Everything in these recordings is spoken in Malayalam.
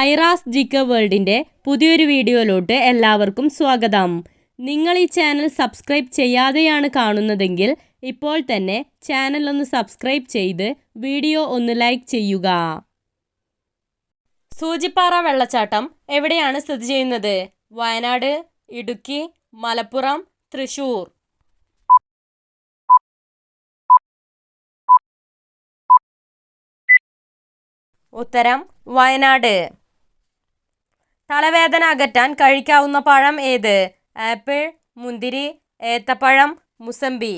ഐറാസ് ജിക്ക വേൾഡിന്റെ പുതിയൊരു വീഡിയോയിലോട്ട് എല്ലാവർക്കും സ്വാഗതം. നിങ്ങൾ ഈ ചാനൽ സബ്സ്ക്രൈബ് ചെയ്യാതെയാണ് കാണുന്നതെങ്കിൽ ഇപ്പോൾ തന്നെ ചാനൽ ഒന്ന് സബ്സ്ക്രൈബ് ചെയ്ത് വീഡിയോ ഒന്ന് ലൈക്ക് ചെയ്യുക. സൂചിപ്പാറ വെള്ളച്ചാട്ടം എവിടെയാണ് സ്ഥിതി ചെയ്യുന്നത്? വയനാട് ഇടുക്കി മലപ്പുറം തൃശൂർ. ഉത്തരം വയനാട്. തലവേദന അകറ്റാൻ കഴിക്കാവുന്ന പഴം ഏത്? ആപ്പിൾ മുന്തിരി ഏത്തപ്പഴം മുസമ്പി.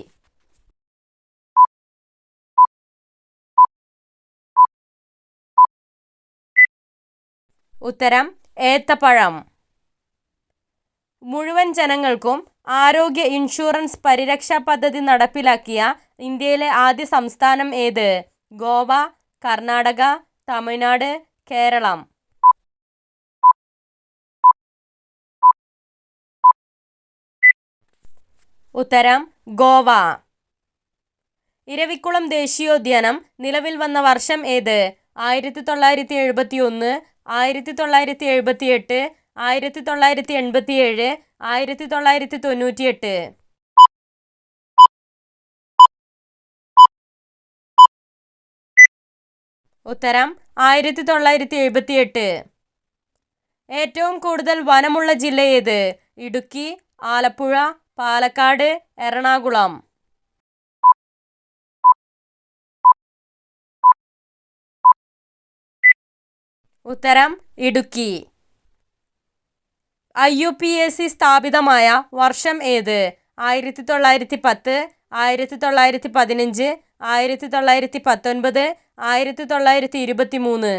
ഉത്തരം ഏത്തപ്പഴം. മുഴുവൻ ജനങ്ങൾക്കും ആരോഗ്യ ഇൻഷുറൻസ് പരിരക്ഷാ പദ്ധതി നടപ്പിലാക്കിയ ഇന്ത്യയിലെ ആദ്യ സംസ്ഥാനം ഏത്? ഗോവ കർണാടക തമിഴ്നാട് കേരളം. ഉത്തരം ഗോവ. ഇരവിക്കുളം ദേശീയോദ്യാനം. നിലവിൽ വന്ന വർഷം ഏത്? ആയിരത്തി തൊള്ളായിരത്തി എഴുപത്തി ഒന്ന് ആയിരത്തി തൊള്ളായിരത്തി എഴുപത്തി എട്ട് ആയിരത്തി തൊള്ളായിരത്തി എൺപത്തി ഏഴ് ആയിരത്തി തൊള്ളായിരത്തി തൊണ്ണൂറ്റി എട്ട് ഉത്തരം ആയിരത്തി തൊള്ളായിരത്തി എഴുപത്തി എട്ട് ഏറ്റവും കൂടുതൽ വനമുള്ള ജില്ല ഏത്? ഇടുക്കി ആലപ്പുഴ പാലക്കാട് എറണാകുളം. ഉത്തരം Idukki. I U P S C സ്ഥാപിതമായ വർഷം ഏത്? ആയിരത്തി തൊള്ളായിരത്തി പത്ത് ആയിരത്തി തൊള്ളായിരത്തി പതിനഞ്ച് ആയിരത്തി തൊള്ളായിരത്തി പത്തൊൻപത് ആയിരത്തി തൊള്ളായിരത്തി ഇരുപത്തി മൂന്ന്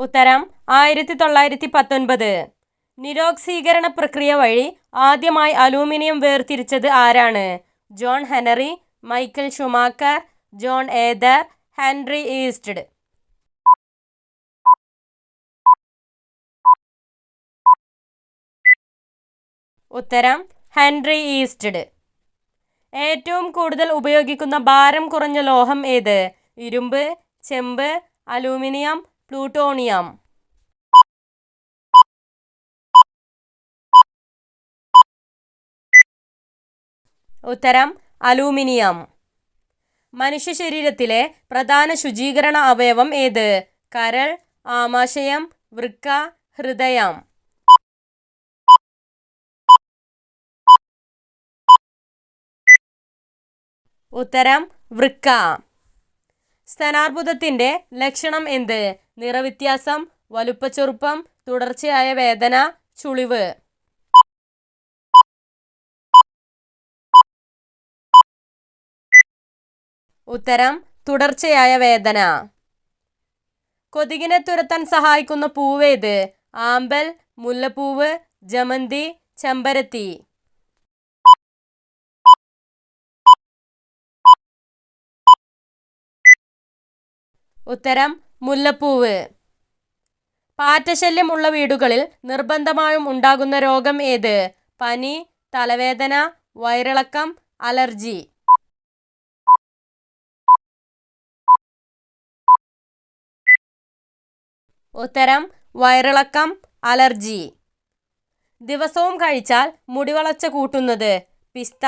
ഉത്തരം ആയിരത്തി തൊള്ളായിരത്തി പത്തൊൻപത് നിരോക്സീകരണ പ്രക്രിയ വഴി ആദ്യമായി അലൂമിനിയം വേർതിരിച്ചത് ആരാണ്? John Henry Michael Schumacher John ഏദർ Henry Oersted ഉത്തരം ഹെൻറി ഈസ്റ്റഡ് ഏറ്റവും കൂടുതൽ ഉപയോഗിക്കുന്ന ഭാരം കുറഞ്ഞ ലോഹം ഏത്? ഇരുമ്പ് ചെമ്പ് അലൂമിനിയം പ്ലൂട്ടോണിയം. ഉത്തരം അലൂമിനിയം. മനുഷ്യ ശരീരത്തിലെ പ്രധാന ശുചീകരണ അവയവം ഏത്? കരൾ ആമാശയം വൃക്ക ഹൃദയം. ഉത്തരം വൃക്ക. സ്തനാർബുദത്തിന്റെ ലക്ഷണം എന്ത്? നിറവ്യത്യാസം വലുപ്പച്ചെറുപ്പം തുടർച്ചയായ വേദന ചുളിവ്. ഉത്തരം തുടർച്ചയായ വേദന. കൊതുകിനെ തുരത്താൻ സഹായിക്കുന്ന പൂവേത് ആമ്പൽ മുല്ലപ്പൂവ് ജമന്തി ചെമ്പരത്തി. ഉത്തരം മുല്ലപ്പൂവ്. പാറ്റശല്യമുള്ള വീടുകളിൽ നിർബന്ധമായും ഉണ്ടാകുന്ന രോഗം ഏത്? പനി തലവേദന വയറിളക്കം അലർജി. ഉത്തരം വയറിളക്കം അലർജി. ദിവസവും കഴിച്ചാൽ മുടിവളച്ച കൂട്ടുന്നത് പിസ്ത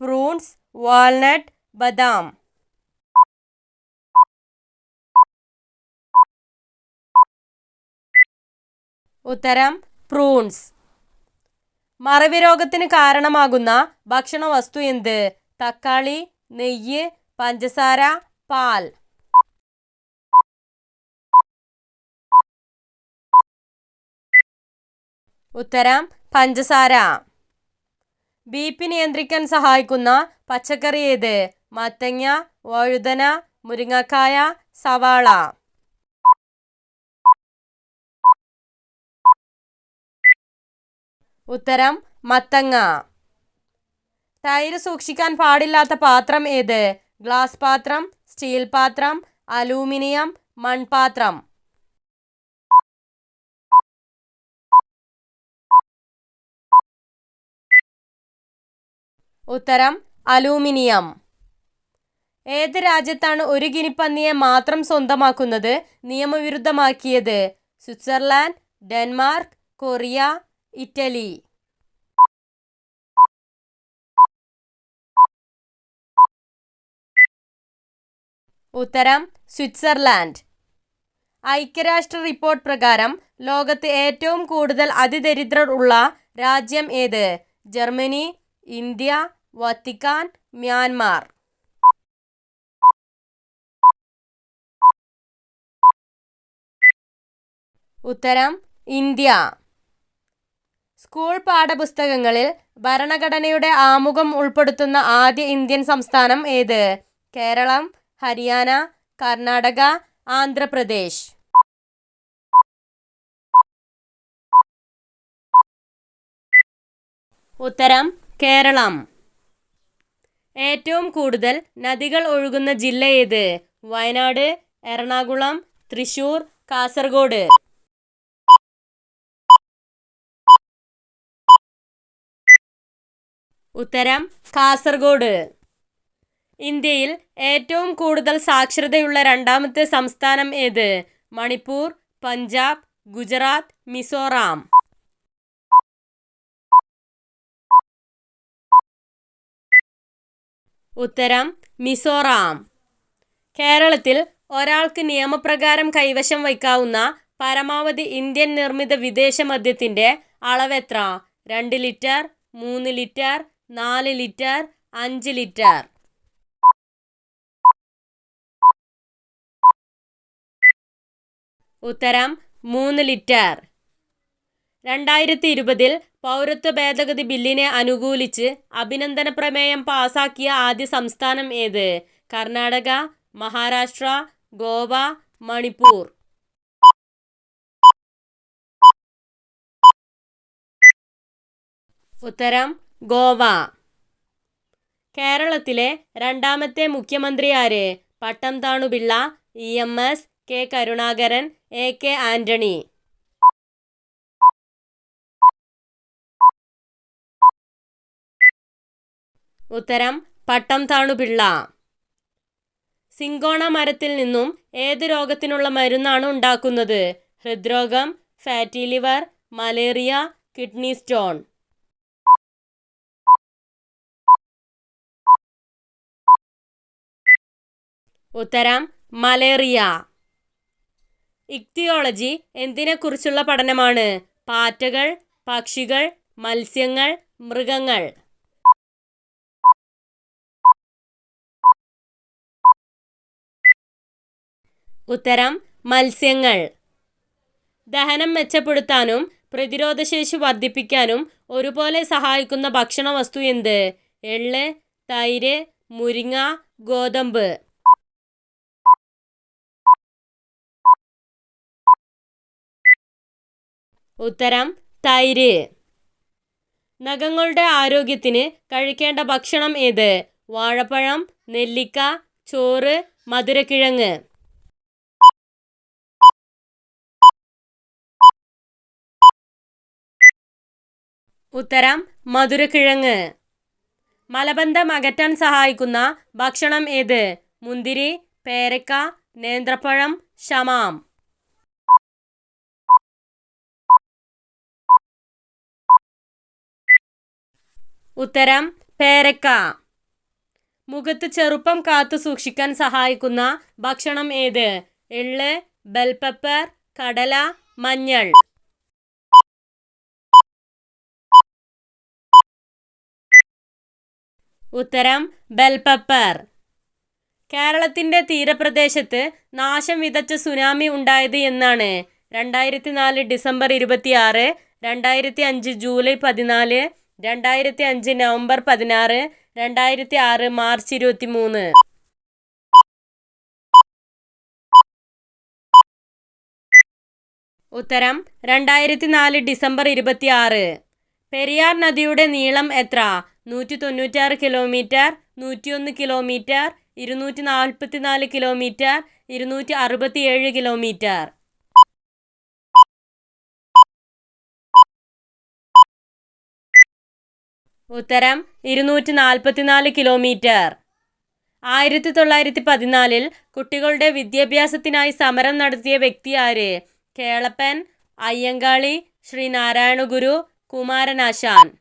പ്രൂൺസ് വാൾനട്ട് ബദാം. ഉത്തരം പ്രൂൺസ് മറവി രോഗത്തിന് കാരണമാകുന്ന ഭക്ഷണ വസ്തു എന്ത്? തക്കാളി നെയ്യ് പഞ്ചസാര പാൽ. ഉത്തരം പഞ്ചസാര. ബി പി നിയന്ത്രിക്കാൻ സഹായിക്കുന്ന പച്ചക്കറി ഏത്? മത്തങ്ങ വഴുതന മുരിങ്ങക്കായ സവാള. ഉത്തരം മത്തങ്ങ. തൈര് സൂക്ഷിക്കാൻ പാടില്ലാത്ത പാത്രം ഏത്? ഗ്ലാസ് പാത്രം സ്റ്റീൽ പാത്രം അലൂമിനിയം മൺപാത്രം. ഉത്തരം അലൂമിനിയം. ഏത് രാജ്യത്താണ് ഒരു ഗിനിപ്പന്നിയെ മാത്രം സ്വന്തമാക്കുന്നത് നിയമവിരുദ്ധമാക്കിയത്? Switzerland Denmark Korea Italy. ഉത്തരം സ്വിറ്റ്സർലാൻഡ്. ഐക്യരാഷ്ട്ര റിപ്പോർട്ട് പ്രകാരം ലോകത്ത് ഏറ്റവും കൂടുതൽ അതിദരിദ്രർ ഉള്ള രാജ്യം ഏത്? Germany India Vatican Myanmar. ഉത്തരം ഇന്ത്യ. സ്കൂൾ പാഠപുസ്തകങ്ങളിൽ ഭരണഘടനയുടെ ആമുഖം ഉൾപ്പെടുത്തുന്ന ആദ്യ ഇന്ത്യൻ സംസ്ഥാനം ഏത്? കേരളം ഹരിയാന കർണാടക ആന്ധ്രാപ്രദേശ്. ഉത്തരം കേരളം. ഏറ്റവും കൂടുതൽ നദികൾ ഒഴുകുന്ന ജില്ല ഏത്? വയനാട് എറണാകുളം തൃശൂർ കാസർഗോഡ്. ഉത്തരം കാസർഗോഡ്. ഇന്ത്യയിൽ ഏറ്റവും കൂടുതൽ സാക്ഷരതയുള്ള രണ്ടാമത്തെ സംസ്ഥാനം ഏത്? മണിപ്പൂർ പഞ്ചാബ് ഗുജറാത്ത് മിസോറാം. ഉത്തരം മിസോറാം. കേരളത്തിൽ ഒരാൾക്ക് നിയമപ്രകാരം കൈവശം വയ്ക്കാവുന്ന പരമാവധി ഇന്ത്യൻ നിർമ്മിത വിദേശ മദ്യത്തിന്റെ അളവെത്ര രണ്ട് ലിറ്റർ മൂന്ന് ലിറ്റർ നാല് ലിറ്റർ അഞ്ച് ലിറ്റർ. ഉത്തരം മൂന്ന് ലിറ്റർ. രണ്ടായിരത്തി ഇരുപതിൽ പൗരത്വ ഭേദഗതി ബില്ലിനെ അനുകൂലിച്ച് അഭിനന്ദന പ്രമേയം പാസാക്കിയ ആദ്യ സംസ്ഥാനം ഏത്? കർണാടക മഹാരാഷ്ട്ര ഗോവ മണിപ്പൂർ. ഉത്തരം ഗോവ. കേരളത്തിലെ രണ്ടാമത്തെ മുഖ്യമന്ത്രി ആര്? Pattom Thanupillai E M S K Karunakaran A K Antony. ഉത്തരം പട്ടം താണുപിള്ള സിങ്കോണ മരത്തിൽ നിന്നും ഏത് രോഗത്തിനുള്ള മരുന്നാണ് ഉണ്ടാക്കുന്നത്? ഹൃദ്രോഗം fatty liver malaria kidney stone. ഉത്തരം മലേറിയ. ഇക്തിയോളജി എന്തിനെക്കുറിച്ചുള്ള പഠനമാണ്? പാറ്റകൾ പക്ഷികൾ മത്സ്യങ്ങൾ മൃഗങ്ങൾ. ഉത്തരം മത്സ്യങ്ങൾ. ദഹനം മെച്ചപ്പെടുത്താനും പ്രതിരോധശേഷി വർദ്ധിപ്പിക്കാനും ഒരുപോലെ സഹായിക്കുന്ന ഭക്ഷണ വസ്തു എന്ത്? എള്ള് തൈര് മുരിങ്ങ ഗോതമ്പ്. ഉത്തരം തൈര്. നഖങ്ങളുടെ ആരോഗ്യത്തിന് കഴിക്കേണ്ട ഭക്ഷണം ഏത്? വാഴപ്പഴം നെല്ലിക്ക ചോറ് മധുരക്കിഴങ്ങ്. ഉത്തരം മധുരക്കിഴങ്ങ്. മലബന്ധം അകറ്റാൻ സഹായിക്കുന്ന ഭക്ഷണം ഏത്? മുന്തിരി പേരക്ക നേന്ത്രപ്പഴം ശമാം ഉത്തരം പേരക്ക. മുഖത്ത് ചെറുപ്പം കാത്തു സൂക്ഷിക്കാൻ സഹായിക്കുന്ന ഭക്ഷണം ഏത്? എള്ള് ബെൽപെപ്പർ കടല മഞ്ഞൾ. ഉത്തരം ബെൽപെപ്പർ. കേരളത്തിന്റെ തീരപ്രദേശത്ത് നാശം വിതച്ച സുനാമി ഉണ്ടായത് എന്നാണ് രണ്ടായിരത്തി നാല് ഡിസംബർ ഇരുപത്തിയാറ് രണ്ടായിരത്തി അഞ്ച് ജൂലൈ പതിനാല് രണ്ടായിരത്തി അഞ്ച് നവംബർ പതിനാറ് രണ്ടായിരത്തി ആറ് മാർച്ച് ഇരുപത്തി മൂന്ന് ഉത്തരം രണ്ടായിരത്തി നാല് ഡിസംബർ ഇരുപത്തി ആറ് പെരിയാർ നദിയുടെ നീളം എത്ര? നൂറ്റി തൊണ്ണൂറ്റാറ് കിലോമീറ്റർ നൂറ്റിയൊന്ന് കിലോമീറ്റർ ഇരുന്നൂറ്റി നാൽപ്പത്തി നാല് കിലോമീറ്റർ ഇരുന്നൂറ്റി അറുപത്തി ഏഴ് കിലോമീറ്റർ. ഉത്തരം ഇരുന്നൂറ്റി നാൽപ്പത്തി നാല് കിലോമീറ്റർ. ആയിരത്തി തൊള്ളായിരത്തി പതിനാലിൽ കുട്ടികളുടെ വിദ്യാഭ്യാസത്തിനായി സമരം നടത്തിയ വ്യക്തി ആര്? കേളപ്പൻ അയ്യങ്കാളി ശ്രീനാരായണ ഗുരു കുമാരനാശാൻ.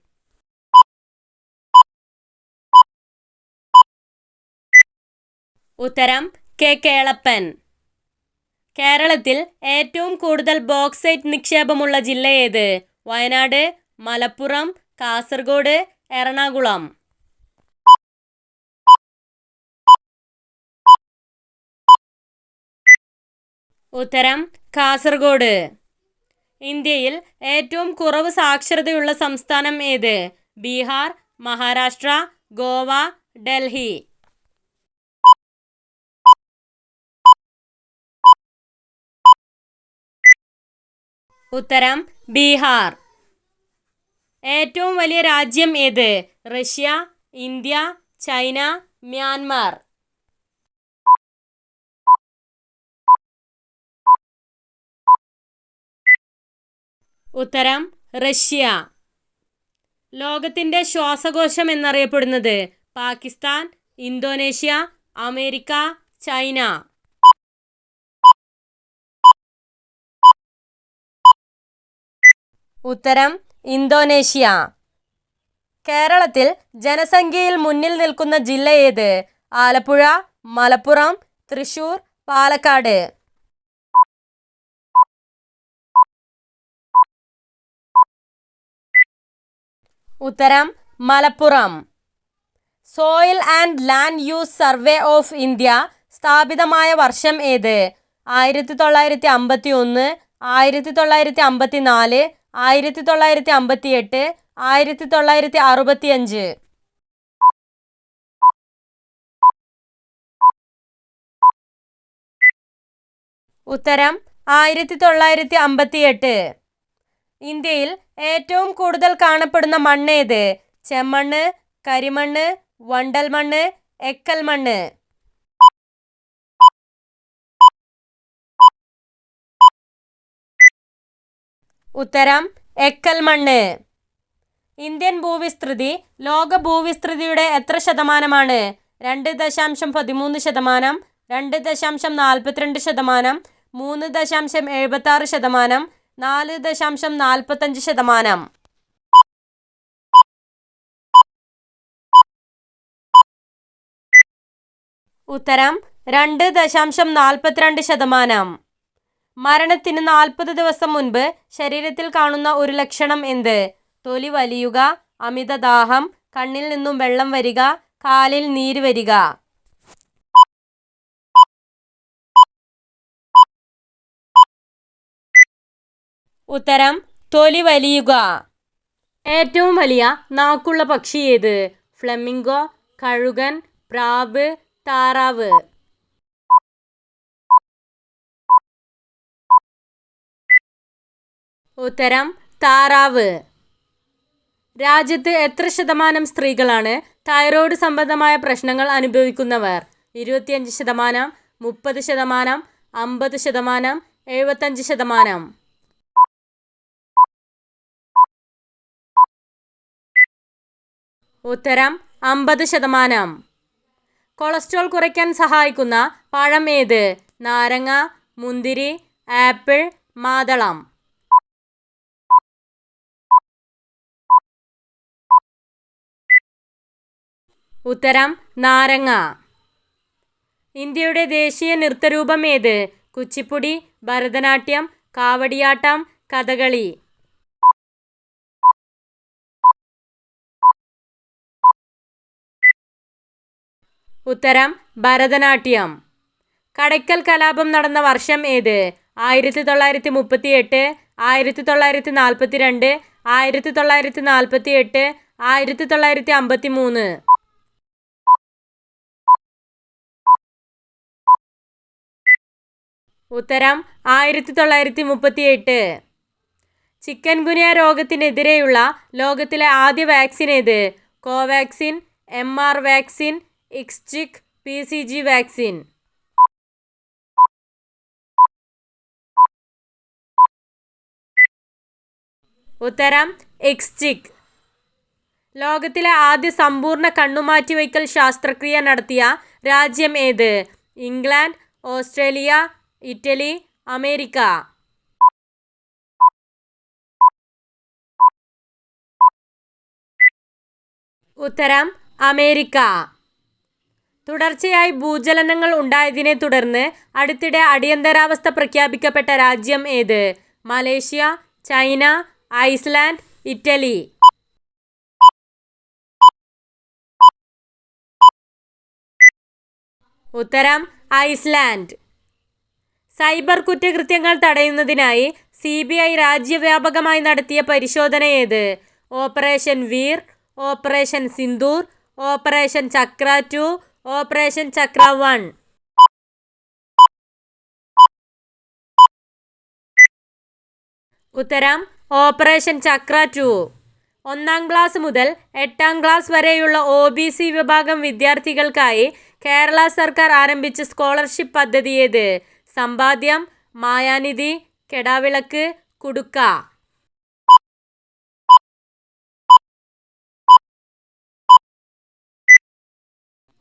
ഉത്തരം കെ. കേളപ്പൻ. കേരളത്തിൽ ഏറ്റവും കൂടുതൽ ബോക്സൈറ്റ് നിക്ഷേപമുള്ള ജില്ല ഏത്? വയനാട് മലപ്പുറം കാസർഗോഡ് എറണാകുളം. ഉത്തരം കാസർഗോഡ്. ഇന്ത്യയിൽ ഏറ്റവും കുറവ് സാക്ഷരതയുള്ള സംസ്ഥാനം ഏത്? ബീഹാർ മഹാരാഷ്ട്ര ഗോവ ഡൽഹി. ഉത്തരം ബീഹാർ. ഏറ്റവും വലിയ രാജ്യം ഏത്? Russia India China Myanmar. ഉത്തരം റഷ്യ. ലോകത്തിന്റെ ശ്വാസകോശം എന്നറിയപ്പെടുന്നത് പാകിസ്ഥാൻ ഇന്തോനേഷ്യ അമേരിക്ക ചൈന. ഉത്തരം ഇന്തോനേഷ്യ. കേരളത്തിൽ ജനസംഖ്യയിൽ മുന്നിൽ നിൽക്കുന്ന ജില്ല ഏത്? ആലപ്പുഴ മലപ്പുറം തൃശൂർ പാലക്കാട്. ഉത്തരം Malappuram. Soil and land use survey of India സ്ഥാപിതമായ വർഷം ഏത്? ആയിരത്തി തൊള്ളായിരത്തി അമ്പത്തി ഒന്ന് ആയിരത്തി തൊള്ളായിരത്തി അമ്പത്തി നാല് ആയിരത്തി തൊള്ളായിരത്തി അമ്പത്തി എട്ട് ആയിരത്തി തൊള്ളായിരത്തി അറുപത്തി അഞ്ച് ഉത്തരം ആയിരത്തി തൊള്ളായിരത്തി അമ്പത്തി എട്ട് ഇന്ത്യയിൽ ഏറ്റവും കൂടുതൽ കാണപ്പെടുന്ന മണ്ണ് ഏത്? ചെമ്മണ്ണ് കരിമണ്ണ് വണ്ടൽ മണ്ണ് എക്കൽ മണ്ണ് ഉത്തരം എക്കൽ മണ്ണ്. ഇന്ത്യൻ ഭൂവിസ്തൃതി ലോക ഭൂവിസ്തൃതിയുടെ എത്ര ശതമാനമാണ്? രണ്ട് ദശാംശം പതിമൂന്ന് ശതമാനം രണ്ട് ദശാംശം നാൽപ്പത്തിരണ്ട് ശതമാനം മൂന്ന് ദശാംശം എഴുപത്തി ആറ് ശതമാനം നാല് ദശാംശം നാൽപ്പത്തഞ്ച് ശതമാനം. ഉത്തരം രണ്ട് ദശാംശം നാൽപ്പത്തിരണ്ട് ശതമാനം. മരണത്തിന് നാൽപ്പത് ദിവസം മുൻപ് ശരീരത്തിൽ കാണുന്ന ഒരു ലക്ഷണം എന്ത്? തൊലി വലിയുക അമിതദാഹം കണ്ണിൽ നിന്നും വെള്ളം വരിക കാലിൽ നീര് വരിക. ഉത്തരം തൊലി വലിയുക. ഏറ്റവും വലിയ നാക്കുള്ള പക്ഷി ഏത്? ഫ്ലെമിംഗോ കഴുകൻ പ്രാവ് താറാവ്. ഉത്തരം താറാവ്. രാജ്യത്ത് എത്ര ശതമാനം സ്ത്രീകളാണ് തൈറോയ്ഡ് സംബന്ധമായ പ്രശ്നങ്ങൾ അനുഭവിക്കുന്നവർ? ഇരുപത്തിയഞ്ച് ശതമാനം മുപ്പത് ശതമാനം അമ്പത് ശതമാനം എഴുപത്തഞ്ച് ശതമാനം. ഉത്തരം അമ്പത് ശതമാനം. കൊളസ്ട്രോൾ കുറയ്ക്കാൻ സഹായിക്കുന്ന പഴം ഏത്? നാരങ്ങ മുന്തിരി ആപ്പിൾ മാതളം. ഉത്തരം നാരങ്ങ. ഇന്ത്യയുടെ ദേശീയ നൃത്തരൂപം ഏത്? കുച്ചിപ്പുടി ഭരതനാട്യം കാവടിയാട്ടം കഥകളി. ഉത്തരം ഭരതനാട്യം. കടയ്ക്കൽ കലാപം നടന്ന വർഷം ഏത്? ആയിരത്തി തൊള്ളായിരത്തി മുപ്പത്തി എട്ട് ആയിരത്തി തൊള്ളായിരത്തി നാൽപ്പത്തി രണ്ട് ആയിരത്തി തൊള്ളായിരത്തി നാൽപ്പത്തി എട്ട് ആയിരത്തി തൊള്ളായിരത്തി അമ്പത്തി മൂന്ന് ഉത്തരം ആയിരത്തി തൊള്ളായിരത്തി മുപ്പത്തി എട്ട് ചിക്കൻ ഗുനിയ രോഗത്തിനെതിരെയുള്ള ലോകത്തിലെ ആദ്യ വാക്സിൻ ഏത്? Covaxin M R vaccine Ixchiq P C G vaccine. ഉത്തരം എക്സ്ചിക് ലോകത്തിലെ ആദ്യ സമ്പൂർണ കണ്ണുമാറ്റിവയ്ക്കൽ ശാസ്ത്രക്രിയ നടത്തിയ രാജ്യം ഏത്? England Australia Italy America. ഉത്തരം അമേരിക്ക. തുടർച്ചയായി ഭൂചലനങ്ങൾ ഉണ്ടായതിനെ തുടർന്ന് അടുത്തിടെ അടിയന്തരാവസ്ഥ പ്രഖ്യാപിക്കപ്പെട്ട രാജ്യം ഏത്? Malaysia China Iceland Italy. ഉത്തരം ഐസ്ലാൻഡ്. സൈബർ കുറ്റകൃത്യങ്ങൾ തടയുന്നതിനായി സി ബി ഐ രാജ്യവ്യാപകമായി നടത്തിയ പരിശോധന ഏത്? Operation Veer operation Sindoor operation Chakra two operation Chakra one. ഉത്തരം ഓപ്പറേഷൻ ചക്ര ടു. ഒന്നാം ക്ലാസ് മുതൽ എട്ടാം ക്ലാസ് വരെയുള്ള ഒ ബി സി വിഭാഗം വിദ്യാർത്ഥികൾക്കായി കേരള സർക്കാർ ആരംഭിച്ച സ്കോളർഷിപ്പ് പദ്ധതി ഏത്? സമ്പാദ്യം മായാനിധി കെടാവിളക്ക് കുടുക്ക.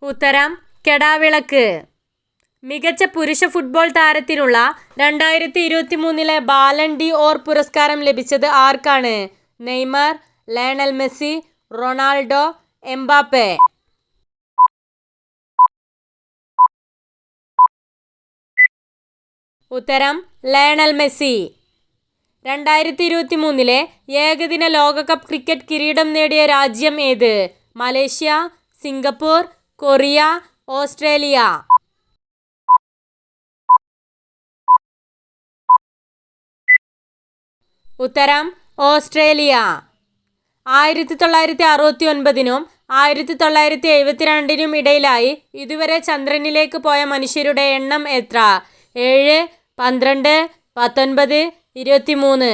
ഉത്തരം കെടാവിളക്ക്. മികച്ച പുരുഷ ഫുട്ബോൾ താരത്തിനുള്ള രണ്ടായിരത്തി ഇരുപത്തി മൂന്നിലെ ബാലൻ ഡി ഓർ പുരസ്കാരം ലഭിച്ചത് ആർക്കാണ്? Neymar Lionel Messi Ronaldo Mbappe. ഉത്തരം ലയണൽ മെസ്സി. രണ്ടായിരത്തി ഇരുപത്തി മൂന്നിലെ ഏകദിന ലോകകപ്പ് ക്രിക്കറ്റ് കിരീടം നേടിയ രാജ്യം ഏത്? Malaysia Singapore Korea Australia. ഉത്തരം ഓസ്ട്രേലിയ. ആയിരത്തി തൊള്ളായിരത്തി അറുപത്തി ഒൻപതിനും ആയിരത്തി തൊള്ളായിരത്തി എഴുപത്തിരണ്ടിനും ഇടയിലായി ഇതുവരെ ചന്ദ്രനിലേക്ക് പോയ മനുഷ്യരുടെ എണ്ണം എത്ര ഏഴ് പന്ത്രണ്ട് പത്തൊൻപത് ഇരുപത്തിമൂന്ന്.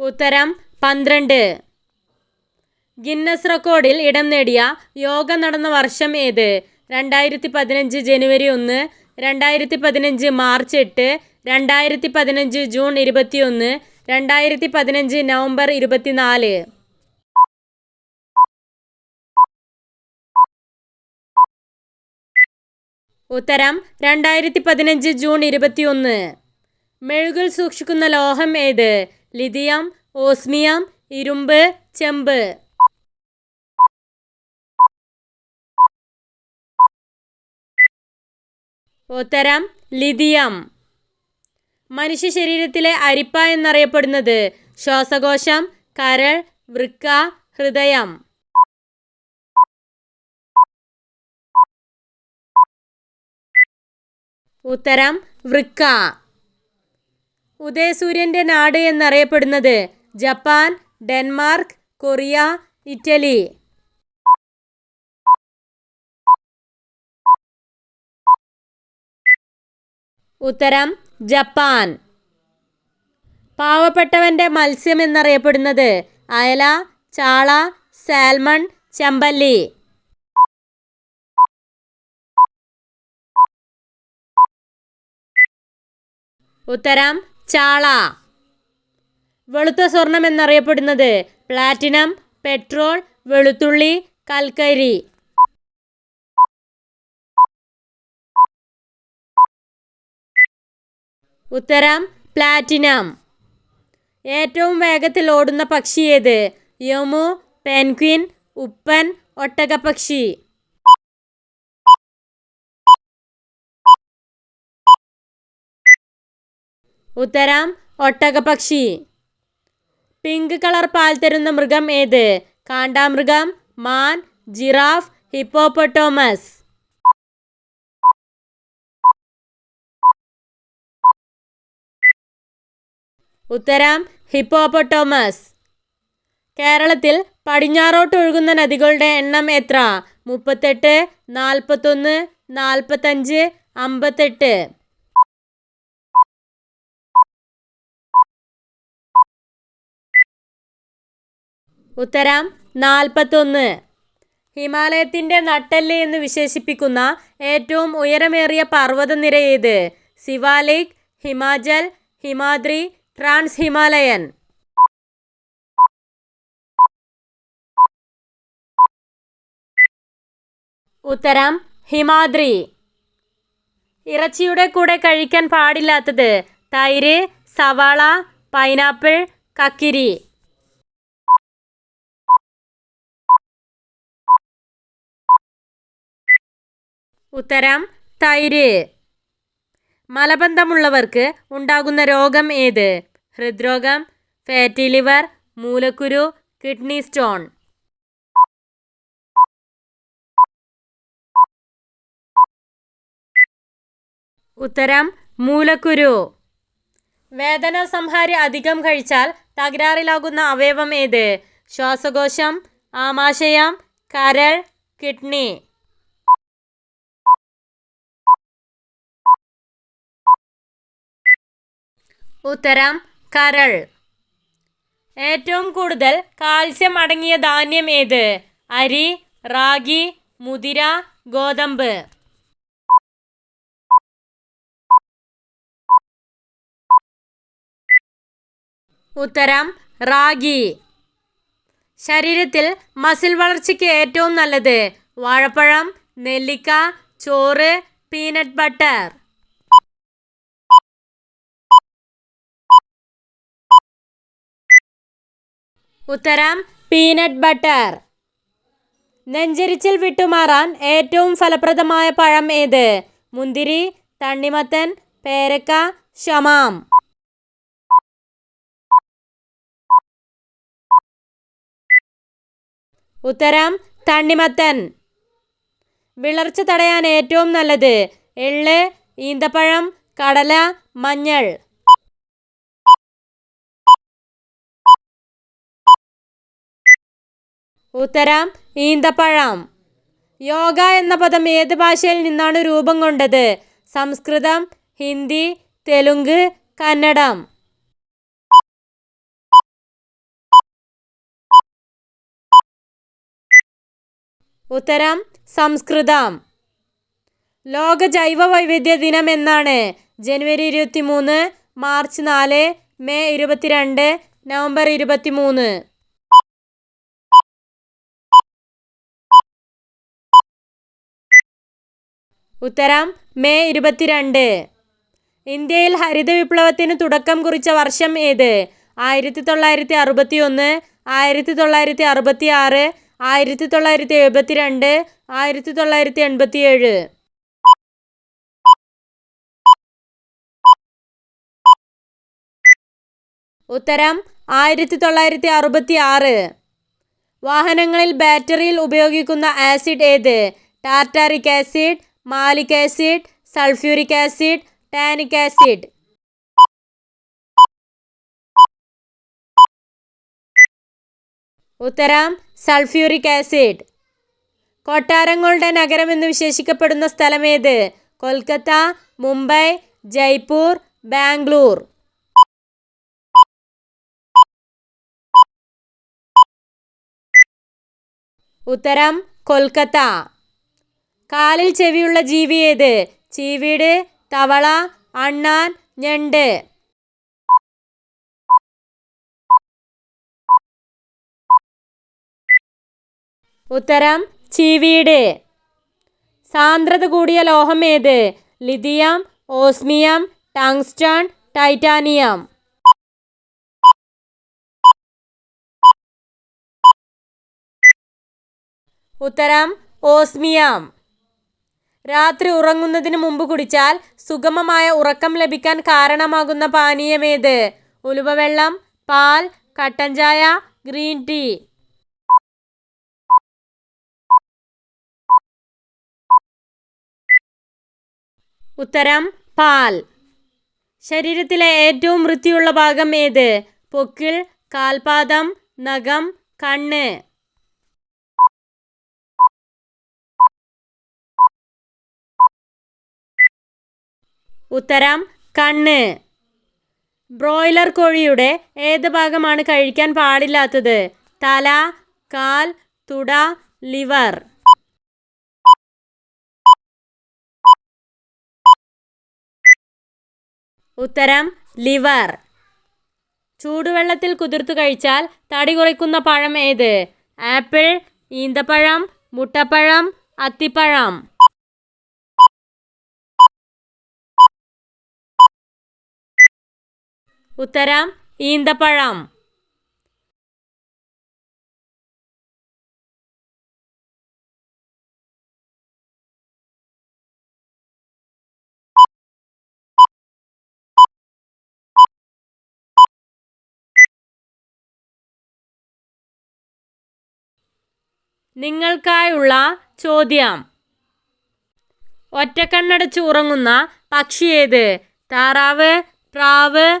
ഉത്തരം പന്ത്രണ്ട്. ഗിന്നസ് റെക്കോർഡിൽ ഇടം നേടിയ യോഗ നടന്ന വർഷം ഏത്? രണ്ടായിരത്തി പതിനഞ്ച് ജനുവരി ഒന്ന് രണ്ടായിരത്തി പതിനഞ്ച് മാർച്ച് എട്ട് രണ്ടായിരത്തി പതിനഞ്ച് ജൂൺ ഇരുപത്തിയൊന്ന് രണ്ടായിരത്തി പതിനഞ്ച് നവംബർ ഇരുപത്തിനാല്. ഉത്തരം രണ്ടായിരത്തി പതിനഞ്ച് ജൂൺ ഇരുപത്തിയൊന്ന്. മെഴുകൽ സൂക്ഷിക്കുന്ന ലോഹം ഏത്? ലിഥിയം ഓസ്മിയം ഇരുമ്പ് ചെമ്പ്. ഉത്തരം ലിഥിയം. മനുഷ്യ ശരീരത്തിലെ അരിപ്പ എന്നറിയപ്പെടുന്നത് ശ്വാസകോശം കരൾ വൃക്ക ഹൃദയം. ഉത്തരം വൃക്ക. ഉദയസൂര്യന്റെ നാട് എന്നറിയപ്പെടുന്നത് ജപ്പാൻ ഡെൻമാർക്ക് കൊറിയ ഇറ്റലി. ഉത്തരം ജപ്പാൻ. പാവപ്പെട്ടവന്റെ മത്സ്യം എന്നറിയപ്പെടുന്നത് അയല ചാള സാൽമൺ ചെമ്പല്ലി. ഉത്തരം ചാള. വെളുത്ത സ്വർണം എന്നറിയപ്പെടുന്നത് പ്ലാറ്റിനം പെട്രോൾ വെളുത്തുള്ളി കൽക്കരി. ഉത്തരം പ്ലാറ്റിനം. ഏറ്റവും വേഗത്തിൽ ഓടുന്ന പക്ഷി ഏത്? യമു പെൻക്വിൻ ഉപ്പൻ ഒട്ടകപ്പക്ഷി. ഉത്തരം ഒട്ടകപക്ഷി പിങ്ക് കളർ പാൽ തരുന്ന മൃഗം ഏത്? കാണ്ടാമൃഗം മാൻ ജിറാഫ് ഹിപ്പോപ്പൊട്ടോമസ്. ഉത്തരം ഹിപ്പോപ്പൊട്ടോമസ്. കേരളത്തിൽ പടിഞ്ഞാറോട്ട് ഒഴുകുന്ന നദികളുടെ എണ്ണം എത്ര? മുപ്പത്തെട്ട് നാൽപ്പത്തൊന്ന് നാൽപ്പത്തഞ്ച് അമ്പത്തെട്ട്. ഉത്തരം നാൽപ്പത്തൊന്ന്. ഹിമാലയത്തിന്റെ നട്ടെല്ല് എന്ന് വിശേഷിപ്പിക്കുന്ന ഏറ്റവും ഉയരമേറിയ പർവതനിര ഏത്? സിവാലിക് ഹിമാചൽ ഹിമാദ്രി ട്രാൻസ് ഹിമാലയൻ ഉത്തരം ഹിമാദ്രി. ഇറച്ചിയുടെ കൂടെ കഴിക്കാൻ പാടില്ലാത്തത് തൈര് സവാള പൈനാപ്പിൾ കക്കിരി. ഉത്തരം തൈര്. മലബന്ധമുള്ളവർക്ക് ഉണ്ടാകുന്ന രോഗം ഏത്? ഹൃദ്രോഗം ഫാറ്റി ലിവർ മൂലക്കുരു കിഡ്നി സ്റ്റോൺ. ഉത്തരം മൂലക്കുരു. വേദന സംഹാരി അധികം കഴിച്ചാൽ തകരാറിലാകുന്ന അവയവം ഏത്? ശ്വാസകോശം ആമാശയം കരൾ കിഡ്നി. ഉത്തരം കരൾ. ഏറ്റവും കൂടുതൽ കാൽസ്യം അടങ്ങിയ ധാന്യം ഏത്? അരി റാഗി മുതിര ഗോതമ്പ്. ഉത്തരം റാഗി. ശരീരത്തിൽ മസിൽ വളർച്ചയ്ക്ക് ഏറ്റവും നല്ലത് വാഴപ്പഴം നെല്ലിക്ക ചോറ് പീനട്ട് ബട്ടർ. ഉത്തരം പീനട്ട് ബട്ടർ. നെഞ്ചരിച്ചിൽ വിട്ടുമാറാൻ ഏറ്റവും ഫലപ്രദമായ പഴം ഏത്? മുന്തിരി തണ്ണിമത്തൻ പേരക്ക ശമാം ഉത്തരം തണ്ണിമത്തൻ. വിളർച്ച തടയാൻ ഏറ്റവും നല്ലത് എള്ള് ഈന്തപ്പഴം കടല മഞ്ഞൾ. ഉത്തരം ഈന്തപ്പഴം. യോഗ എന്ന പദം ഏത് ഭാഷയിൽ നിന്നാണ് രൂപം കൊണ്ടത്? സംസ്കൃതം ഹിന്ദി തെലുങ്ക് കന്നഡം. ഉത്തരം സംസ്കൃതം. ലോക ജൈവ വൈവിധ്യ ദിനം എന്നാണ്. ജനുവരി ഇരുപത്തി മൂന്ന് മാർച്ച് നാല് മെയ് ഇരുപത്തിരണ്ട് നവംബർ ഇരുപത്തി ഉത്തരം മെയ് ഇരുപത്തിരണ്ട്. ഇന്ത്യയിൽ ഹരിത വിപ്ലവത്തിന് തുടക്കം കുറിച്ച വർഷം ഏത്? ആയിരത്തി തൊള്ളായിരത്തി അറുപത്തി ഒന്ന് ആയിരത്തി തൊള്ളായിരത്തി അറുപത്തി ആറ് ആയിരത്തി തൊള്ളായിരത്തി എഴുപത്തി രണ്ട് ആയിരത്തി തൊള്ളായിരത്തി എൺപത്തി ഏഴ് ഉത്തരം ആയിരത്തി തൊള്ളായിരത്തി അറുപത്തി ആറ് വാഹനങ്ങളിൽ ബാറ്ററിയിൽ ഉപയോഗിക്കുന്ന ആസിഡ് ഏത്? Tartaric acid malic acid sulphuric acid tannic acid. ഉത്തരം സൾഫ്യൂരിക് ആസിഡ്. കൊട്ടാരങ്ങളുടെ നഗരം എന്ന് വിശേഷിക്കപ്പെടുന്ന സ്ഥലമേത്? കൊൽക്കത്ത മുംബൈ ജയ്പൂർ ബാംഗ്ലൂർ. ഉത്തരം കൊൽക്കത്ത. കാലിൽ ചെവിയുള്ള ജീവി ഏത്? ചീവീട് തവള അണ്ണാൻ ഞണ്ട്. ഉത്തരം ചീവീട്. സാന്ദ്രത കൂടിയ ലോഹം ഏത്? Lithium osmium tungsten titanium. ഉത്തരം ഓസ്മിയം. രാത്രി ഉറങ്ങുന്നതിന് മുമ്പ് കുടിച്ചാൽ സുഗമമായ ഉറക്കം ലഭിക്കാൻ കാരണമാകുന്ന പാനീയമേത്? ഉലുവവെള്ളം പാൽ കട്ടൻ ചായ ഗ്രീൻ ടീ. ഉത്തരം പാൽ. ശരീരത്തിലെ ഏറ്റവും വൃത്തിയുള്ള ഭാഗം ഏത്? പൊക്കിൾ കാൽപാദം നഖം കണ്ണ്. ഉത്തരം കണ്ണ്. ബ്രോയിലർ കോഴിയുടെ ഏത് ഭാഗമാണ് കഴിക്കാൻ പാടില്ലാത്തത്? തല കാൽ തുട ലിവർ. ഉത്തരം ലിവർ. ചൂടുവെള്ളത്തിൽ കുതിർത്തു കഴിച്ചാൽ തടി കുറയ്ക്കുന്ന പഴം ഏത്? ആപ്പിൾ ഈന്തപ്പഴം മുട്ടപ്പഴം അത്തിപ്പഴം. ഉത്തരം ഈന്തപ്പഴം. നിങ്ങൾക്കായുള്ള ചോദ്യം. ഒറ്റക്കണ്ണടച്ച് ഉറങ്ങുന്ന പക്ഷി ഏത് താറാവ് പ്രാവ്